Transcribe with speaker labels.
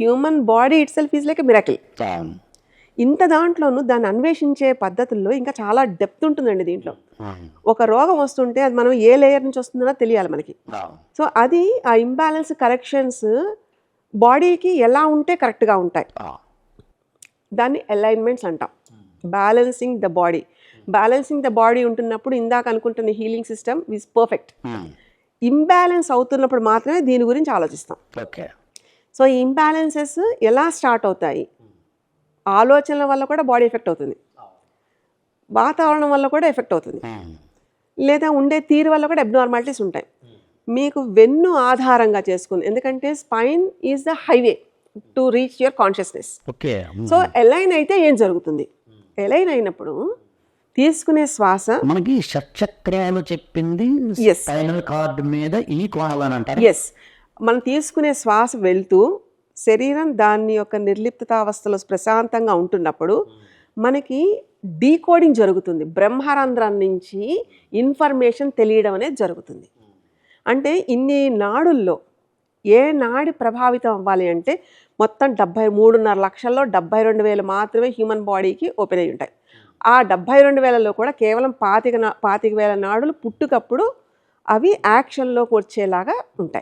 Speaker 1: Human body itself is like miracle. ఇంత దాంట్లోనూ దాన్ని అన్వేషించే పద్ధతుల్లో ఇంకా చాలా డెప్త్ ఉంటుందండి దీంట్లో. ఒక రోగం వస్తుంటే అది మనం ఏ లేయర్ నుంచి వస్తుందో తెలియాలి మనకి. సో అది ఆ ఇంబ్యాలెన్స్ కరెక్షన్స్ బాడీకి ఎలా ఉంటే కరెక్ట్గా ఉంటాయి. దాన్ని అలైన్మెంట్స్ అంటాం. Balancing the body. Balancing the body ఉంటున్నప్పుడు ఇందాక అనుకుంటున్న healing system is perfect. Imbalance అవుతున్నప్పుడు మాత్రమే దీని గురించి ఆలోచిస్తాం.
Speaker 2: ఓకే.
Speaker 1: సో ఈ ఇంబ్యాలెన్సెస్ ఎలా స్టార్ట్ అవుతాయి? ఆలోచనల వల్ల కూడా బాడీ ఎఫెక్ట్ అవుతుంది. వాతావరణం వల్ల కూడా ఎఫెక్ట్ అవుతుంది. లేదా ఉండే తీరు వల్ల కూడా అబ్నార్మాలిటీస్ ఉంటాయి. మీకు వెన్ను ఆధారంగా చేసుకుంది. ఎందుకంటే spine is the highway to reach your consciousness
Speaker 2: okay.
Speaker 1: So align అయితే ఏం జరుగుతుంది? ఎలైన్ అయినప్పుడు తీసుకునే శ్వాస
Speaker 2: మనకి షట్చక్రాలు చెప్పింది. స్పైనల్ కార్డ్ మీద ఈ కోణాలని అంటారు?
Speaker 1: ఎస్ మనం తీసుకునే శ్వాస వెళ్తూ శరీరం దాని యొక్క నిర్లిప్తతావస్థలో ప్రశాంతంగా ఉంటున్నప్పుడు మనకి డీకోడింగ్ జరుగుతుంది. బ్రహ్మరంధ్రం నుంచి ఇన్ఫర్మేషన్ తెలియడం అనేది జరుగుతుంది. అంటే ఇన్ని నాడుల్లో ఏ నాడి ప్రభావితం అవ్వాలి అంటే మొత్తం డెబ్బై మూడున్నర లక్షల్లో డెబ్బై రెండు వేలు మాత్రమే హ్యూమన్ బాడీకి ఓపెన్ అయి ఉంటాయి. ఆ డెబ్బై రెండు వేలలో కూడా కేవలం పాతిక నా పాతిక వేల నాడులు పుట్టుకప్పుడు అవి యాక్షన్లోకి వచ్చేలాగా ఉంటాయి.